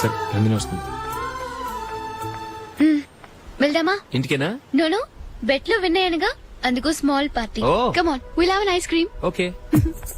సరే నందిని వస్తుంది. వెళ్దామా? ఇంటికేనా? నోను బెట్లో విన్నాయనగా అందుకు small party. Come on will have ice cream okay.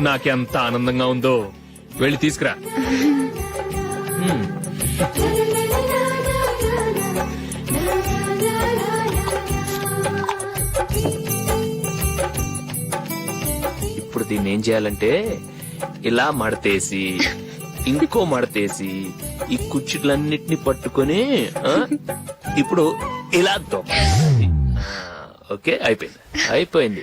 నాకెంత ఆనందంగా ఉందో. వెళ్ళి తీసుకురా. ఇప్పుడు దీన్ని ఏం చేయాలంటే ఇలా మడతేసి ఇంకో మడతేసి ఈ కుచ్చిట్లన్నిటిని పట్టుకొని ఆ, ఇప్పుడు ఇలా ఓకే అయిపోయింది. అయిపోయింది.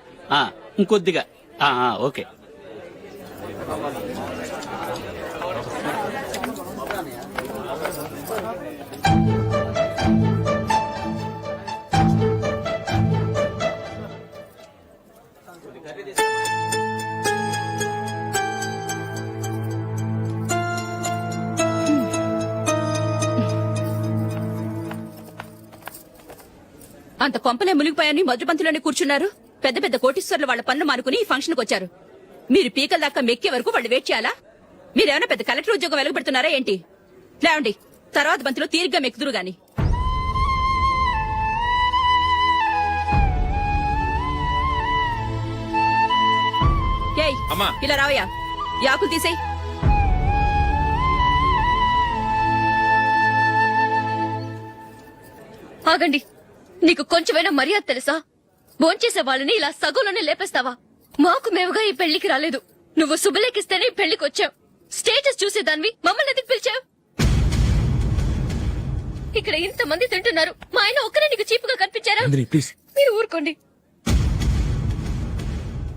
ఇంకొద్దిగా. ఓకే. అంత కొంపలే మునిగిపోయాని మధ్యపంతులని కూర్చున్నారు. పెద్ద పెద్ద కోటీశ్వర్లు వాళ్ళ పనులు మానుకుని ఈ ఫంక్షన్ వచ్చారు. మీరు పీకల దాకా మెక్కే వరకు వాళ్ళు వెయిట్ చేయాలా? మీరేమైనా పెద్ద కలెక్టర్ ఉద్యోగం వెలగబెడుతున్నారా ఏంటి? లేవండి తర్వాత బంతిలో తీరిగ్గా మెక్కుదురు గాని. ఏయ్ అమ్మా. ఇలా రావయ్యా. యాకులు తీసేయ్. ఆగండి నీకు కొంచెమైనా మర్యాద తెలుసా? భోంచేసే వాళ్ళని ఇలా సగంలోనే లేపేస్తావా? మాకు మేముగా ఈ పెళ్ళికి రాలేదు. నువ్వు శుభలేఖిస్తేనే ఈ పెళ్ళికి వచ్చావు. స్టేటస్ చూసేదానివి మమ్మల్ని ఎందుకు పిలిచావు? ఇక్కడ ఇంతమంది తింటున్నారు. మా ఆయన ఒక్కరే నీకు చీపుగా కనిపించారా? మీరు ఊరుకోండి.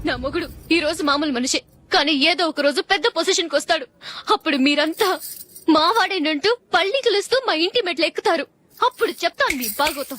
నా మొగుడు ఈ రోజు మామూలు మనిషే కానీ ఏదో ఒక రోజు పెద్ద పొజిషన్కి వస్తాడు. అప్పుడు మీరంతా మావాడేనంటూ పళ్ళి కలుస్తూ మా ఇంటి మెట్లు ఎక్కుతారు. అప్పుడు చెప్తాను మీ బాగోతాం.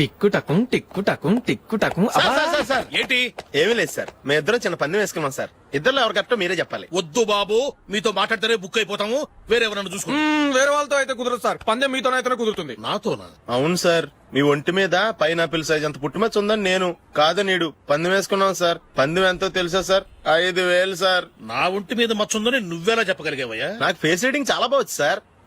టిక్కు టకుం టిక్కు టకుం టిక్కు టకుం సార్, సార్, సార్, సార్. ఏంటి? ఏమీ లేదు సార్. మేము ఇద్దరం చిన్న పందెం వేసుకున్నాం సార్. ఇద్దరు ఎవరు కరెక్టో మీరే చెప్పాలి. వద్దు బాబు మీతో మాట్లాడితేనే బుక్ అయిపోతాము. వేరే ఎవరన్నా చూసుకో వేరే వాళ్ళతో అయితే కుదరదు సార్. పందెం మీతోనైతేనే కుదురుతుంది. నాతోనా? అవును సార్. మీ ఒంటి మీద పైనాపిల్ సైజ్ అంత పుట్టుమచ్చ ఉందని నేను కాదు నీడు. పందెం వేసుకున్నాం సార్. పందెం ఎంతో తెలుసా సార్? ఐదు వేలు సార్. నా ఒంటి మీద మచ్చుందని నువ్వెలా చెప్పగలిగావయ్యా? నాకు ఫేస్ రీడింగ్ చాలా బాగుంది సార్.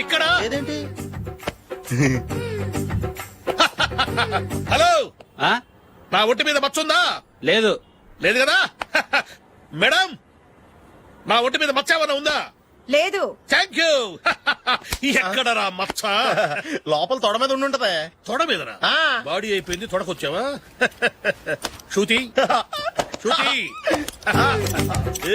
ఇక్కడ? హలో! నా ఒంటి మీద మచ్చుందా? లేదు. లేదు కదా? మేడం నా ఒంటి మీద మచ్చ ఏమైనా ఉందా? లేదు. థ్యాంక్ యూ ఎక్కడరా మచ్చ? లోపల తొడ మీద ఉండి ఉంటది తొడ మీదనా? ఆ. బాడీ అయిపోయింది తొడకొచ్చావా? శృతి. శృతి. ఏ.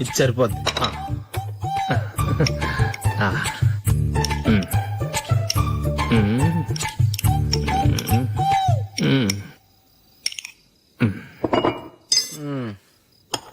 ఇది సరిపోద్ది. ఆ.